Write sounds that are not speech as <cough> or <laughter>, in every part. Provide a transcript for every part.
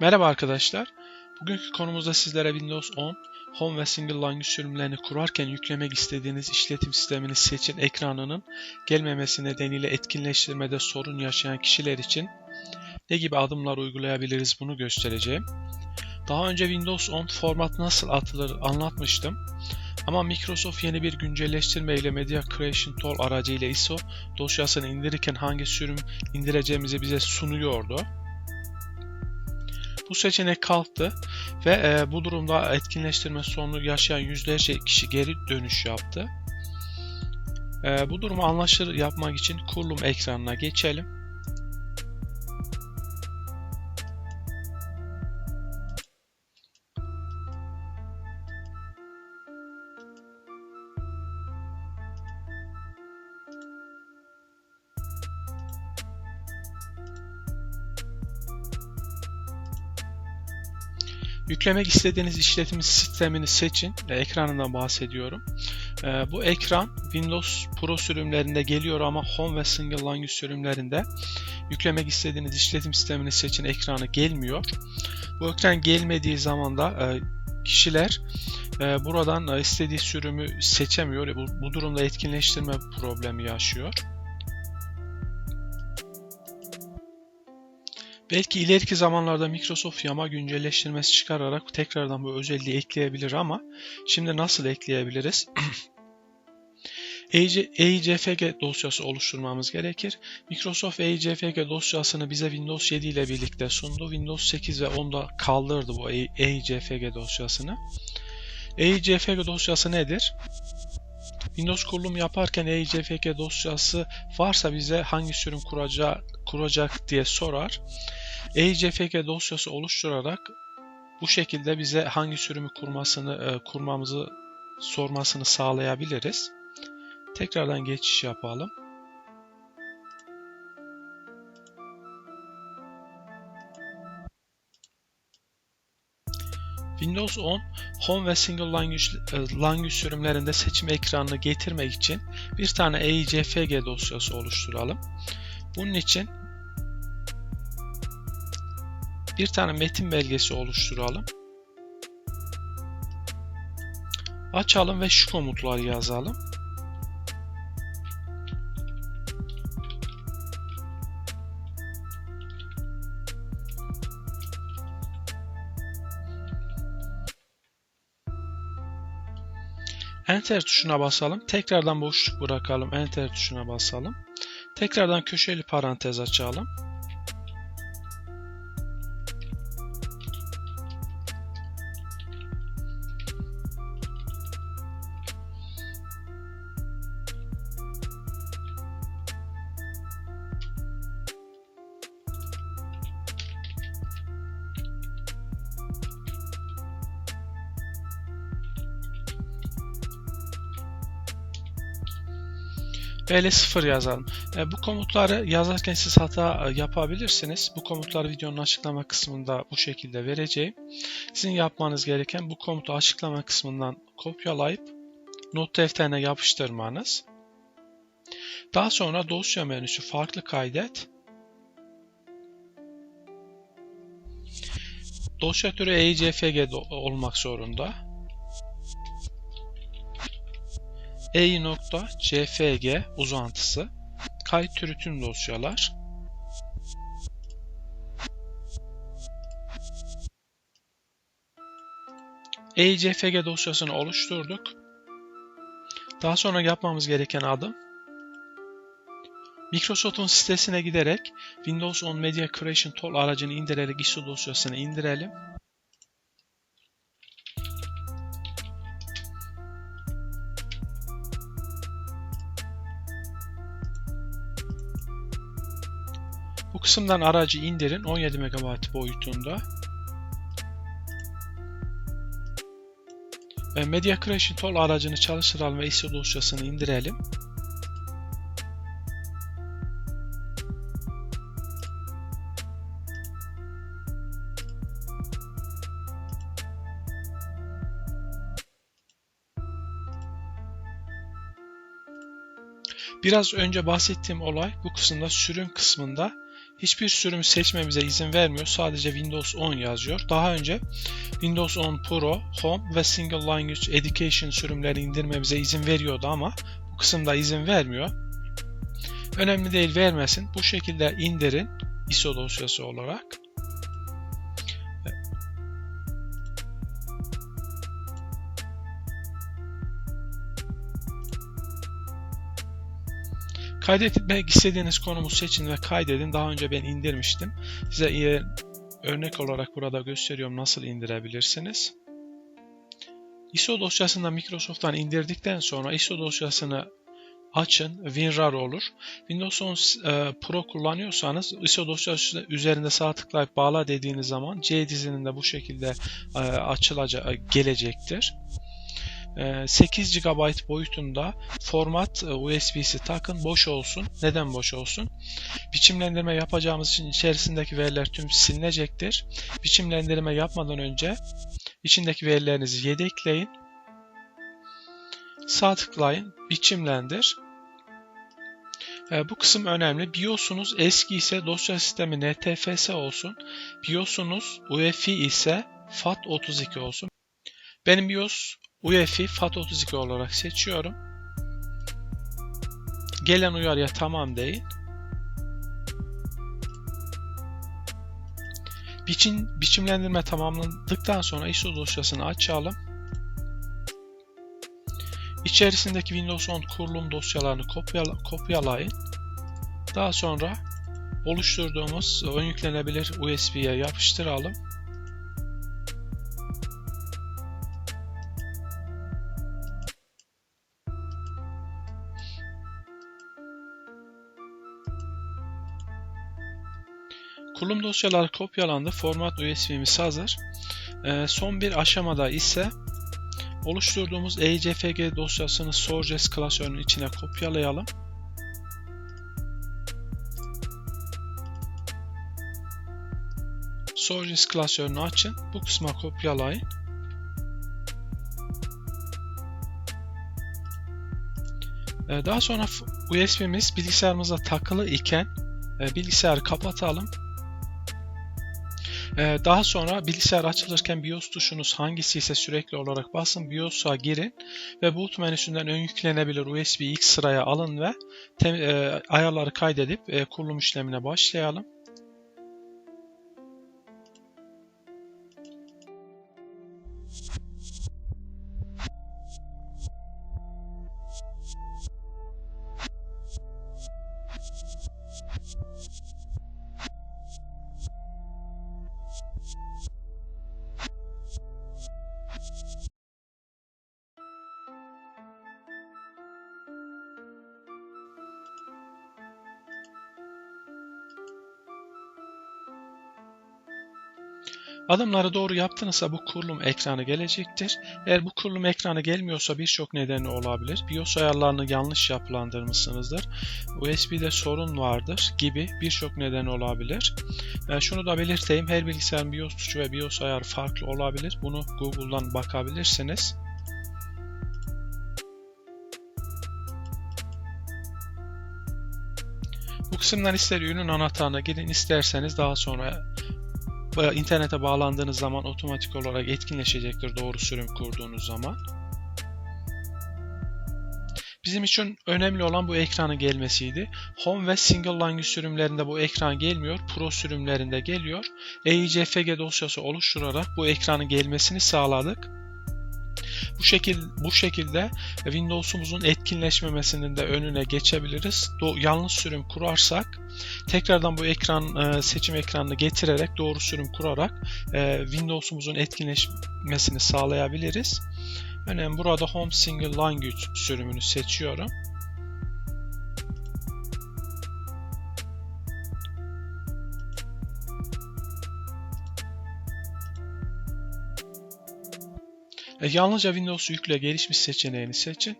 Merhaba arkadaşlar. Bugünkü konumuzda sizlere Windows 10 Home ve Single Language sürümlerini kurarken yüklemek istediğiniz işletim sistemini seçin ekranının gelmemesi nedeniyle etkinleştirmede sorun yaşayan kişiler için ne gibi adımlar uygulayabiliriz bunu göstereceğim. Daha önce Windows 10 format nasıl atılır anlatmıştım. Ama Microsoft yeni bir güncelleştirme ile Media Creation Tool aracıyla ISO dosyasını indirirken hangi sürüm indireceğimizi bize sunuyordu. Bu seçenek kalktı ve e, bu durumda etkinleştirme sorunu yaşayan yüzlerce kişi geri dönüş yaptı. E, bu durumu anlaşılır yapmak için kurulum ekranına geçelim. Yüklemek istediğiniz işletim sistemini seçin. E, ekranından bahsediyorum. E, bu ekran Windows Pro sürümlerinde geliyor ama Home ve Single Language sürümlerinde yüklemek istediğiniz işletim sistemini seçin ekranı gelmiyor. Bu ekran gelmediği zaman da e, kişiler buradan istediği sürümü seçemiyor. Bu durumda etkinleştirme problemi yaşıyor. Belki ileriki zamanlarda Microsoft yama güncelleştirmesi çıkararak tekrardan bu özelliği ekleyebilir ama şimdi nasıl ekleyebiliriz? <clears throat> EICFG dosyası oluşturmamız gerekir. Microsoft EICFG dosyasını bize Windows 7 ile birlikte sundu. Windows 8 ve 10'da kaldırdı bu EICFG dosyasını. EICFG dosyası nedir? Windows kurulum yaparken EICFG dosyası varsa bize hangi sürüm kuracak, kuracak diye sorar. EICFG dosyası oluşturarak bu şekilde bize hangi sürümü kurmasını e, kurmamızı sormasını sağlayabiliriz. Tekrardan geçiş yapalım. Windows 10 Home ve Single Language, e, language sürümlerinde seçim ekranını getirmek için bir tane EICFG dosyası oluşturalım. Bunun için bir tane metin belgesi oluşturalım. Açalım ve şu komutları yazalım. Enter tuşuna basalım. Tekrardan boşluk bırakalım. Enter tuşuna basalım. Tekrardan köşeli parantez açalım. Böyle 0 yazalım. E, bu komutları yazarken siz hata e, yapabilirsiniz. Bu komutları videonun açıklama kısmında bu şekilde vereceğim. Sizin yapmanız gereken bu komutu açıklama kısmından kopyalayıp not defterine yapıştırmanız. Daha sonra dosya menüsü farklı kaydet. Dosya türü EICFG olmak zorunda. ei.cfg uzantısı kayıt türü tüm dosyalar EICFG dosyasını oluşturduk. Daha sonra yapmamız gereken adım Microsoft'un sitesine giderek Windows 10 Media Creation Tool aracını indirerek ISO dosyasını indirelim. Bu kısımdan aracı indirin 17 MB boyutunda. Ve Media Creation Tool aracını çalıştıralım ve ISO dosyasını indirelim. Biraz önce bahsettiğim olay bu kısımda sürüm kısmında hiçbir sürüm seçmemize izin vermiyor. Sadece Windows 10 yazıyor. Daha önce Windows 10 Pro, Home ve Single Language Education sürümleri indirmemize izin veriyordu ama bu kısımda izin vermiyor. Önemli değil vermesin. Bu şekilde indirin ISO dosyası olarak. Kaydetmek istediğiniz konumu seçin ve kaydedin. Daha önce ben indirmiştim. Size iyi örnek olarak burada gösteriyorum nasıl indirebilirsiniz. ISO dosyasını Microsoft'tan indirdikten sonra ISO dosyasını açın. WinRAR olur. Windows 10 e, Pro kullanıyorsanız ISO dosyası üzerinde sağ tıklayıp bağla dediğiniz zaman C dizinin de bu şekilde e, açılacak gelecektir. 8 ee, GB boyutunda format e, USB'si takın boş olsun. Neden boş olsun? Biçimlendirme yapacağımız için içerisindeki veriler tüm silinecektir. Biçimlendirme yapmadan önce içindeki verilerinizi yedekleyin. Sağ tıklayın, biçimlendir. E, bu kısım önemli. BIOS'unuz eski ise dosya sistemi NTFS olsun. BIOS'unuz UEFI ise FAT32 olsun. Benim BIOS UEFI FAT32 olarak seçiyorum. Gelen uyarıya tamam deyin. Biçim, biçimlendirme tamamlandıktan sonra ISO dosyasını açalım. İçerisindeki Windows 10 kurulum dosyalarını kopyala, kopyalayın. Daha sonra oluşturduğumuz ön yüklenebilir USB'ye yapıştıralım. Kurulum dosyaları kopyalandı. Format USB'miz hazır. E, son bir aşamada ise oluşturduğumuz ECFG dosyasını Sorges klasörünün içine kopyalayalım. Sorges klasörünü açın. Bu kısma kopyalayın. Ee, daha sonra USB'miz bilgisayarımıza takılı iken e, bilgisayarı kapatalım ee, daha sonra bilgisayar açılırken BIOS tuşunuz hangisi ise sürekli olarak basın. BIOS'a girin ve boot menüsünden ön yüklenebilir USB X sıraya alın ve e, ayarları kaydedip e, kurulum işlemine başlayalım. Adımları doğru yaptınızsa bu kurulum ekranı gelecektir. Eğer bu kurulum ekranı gelmiyorsa birçok nedeni olabilir. BIOS ayarlarını yanlış yapılandırmışsınızdır. USB'de sorun vardır gibi birçok neden olabilir. E, şunu da belirteyim. Her bilgisayarın BIOS tuşu ve BIOS ayarı farklı olabilir. Bunu Google'dan bakabilirsiniz. Bu kısımdan ister ürün anahtarına gidin isterseniz daha sonra internete bağlandığınız zaman otomatik olarak etkinleşecektir doğru sürüm kurduğunuz zaman. Bizim için önemli olan bu ekranın gelmesiydi. Home ve Single Language sürümlerinde bu ekran gelmiyor. Pro sürümlerinde geliyor. EICFG dosyası oluşturarak bu ekranın gelmesini sağladık. Bu şekil bu şekilde Windows'umuzun etkinleşmemesinin de önüne geçebiliriz. Do yanlış sürüm kurarsak tekrardan bu ekran e, seçim ekranını getirerek doğru sürüm kurarak e, Windows'umuzun etkinleşmesini sağlayabiliriz. Örneğin burada Home Single Language sürümünü seçiyorum. E, yalnızca Windows yükle gelişmiş seçeneğini seçin.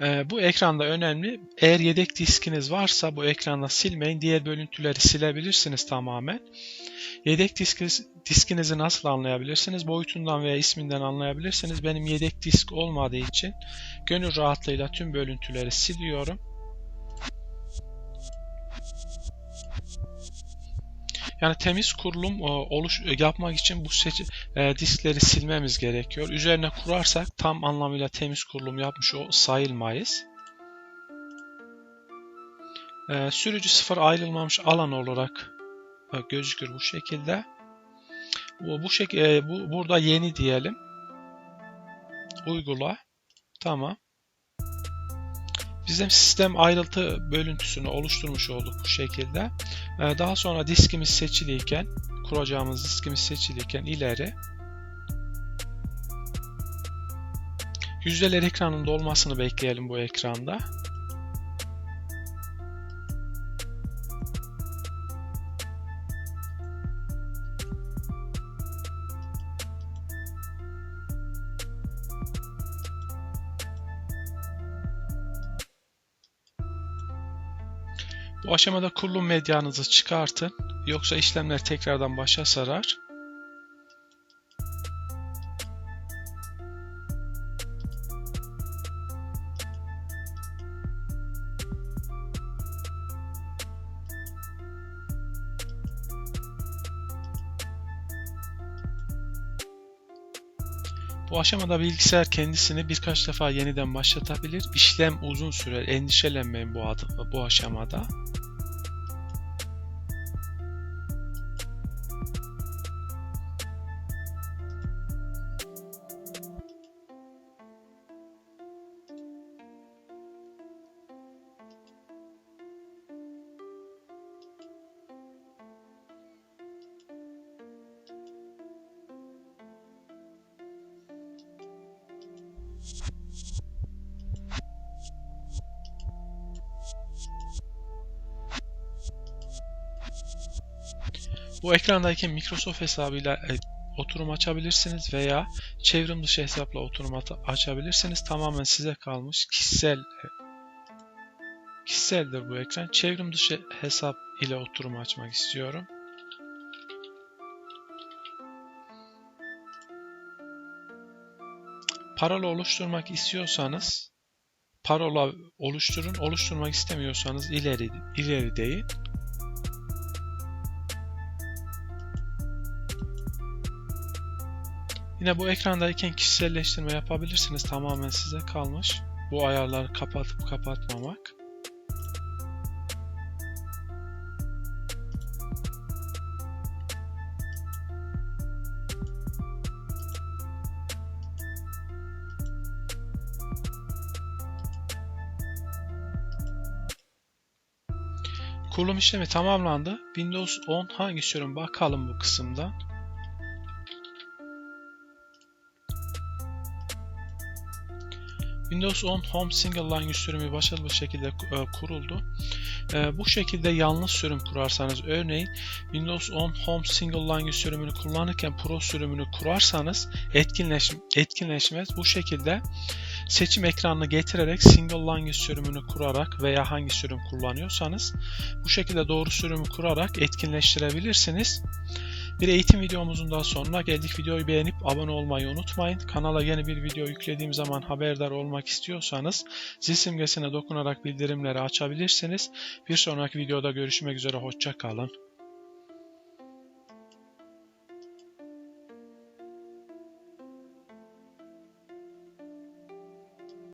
E, bu ekranda önemli. Eğer yedek diskiniz varsa bu ekranda silmeyin. Diğer bölüntüleri silebilirsiniz tamamen. Yedek diskiniz, diskinizi nasıl anlayabilirsiniz? Boyutundan veya isminden anlayabilirsiniz. Benim yedek disk olmadığı için gönül rahatlığıyla tüm bölüntüleri siliyorum. Yani temiz kurulum e, oluş e, yapmak için bu seçi, e, diskleri silmemiz gerekiyor. Üzerine kurarsak tam anlamıyla temiz kurulum yapmış o sayılmayız. E, sürücü sıfır ayrılmamış alan olarak e, gözükür bu şekilde. Bu, bu, şek e, bu burada yeni diyelim. Uygula. Tamam. Bizim sistem ayrıntı bölüntüsünü oluşturmuş olduk bu şekilde. Ee, daha sonra diskimiz seçiliyken, kuracağımız diskimiz seçiliyken ileri yüzdeler ekranında olmasını bekleyelim bu ekranda. Bu aşamada kurulum medyanızı çıkartın. Yoksa işlemler tekrardan başa sarar. Bu aşamada bilgisayar kendisini birkaç defa yeniden başlatabilir. İşlem uzun sürer. Endişelenmeyin bu, adı, bu aşamada. Bu ekrandayken Microsoft hesabıyla e, oturum açabilirsiniz veya çevrim dışı hesapla oturum açabilirsiniz. Tamamen size kalmış kişisel e, kişiseldir bu ekran. Çevrim dışı hesap ile oturum açmak istiyorum. Parola oluşturmak istiyorsanız parola oluşturun. Oluşturmak istemiyorsanız ileri ileri deyin. Yine bu ekrandayken kişiselleştirme yapabilirsiniz. Tamamen size kalmış. Bu ayarları kapatıp kapatmamak. Kurulum işlemi tamamlandı. Windows 10 hangi sürüm bakalım bu kısımda. Windows 10 Home Single Line sürümü başarılı bir şekilde e, kuruldu. E, bu şekilde yanlış sürüm kurarsanız örneğin Windows 10 Home Single Line sürümünü kullanırken Pro sürümünü kurarsanız etkinleş, etkinleşmez. Bu şekilde seçim ekranını getirerek Single Language sürümünü kurarak veya hangi sürüm kullanıyorsanız bu şekilde doğru sürümü kurarak etkinleştirebilirsiniz. Bir eğitim videomuzun daha sonuna geldik. Videoyu beğenip abone olmayı unutmayın. Kanala yeni bir video yüklediğim zaman haberdar olmak istiyorsanız zil simgesine dokunarak bildirimleri açabilirsiniz. Bir sonraki videoda görüşmek üzere. Hoşça kalın.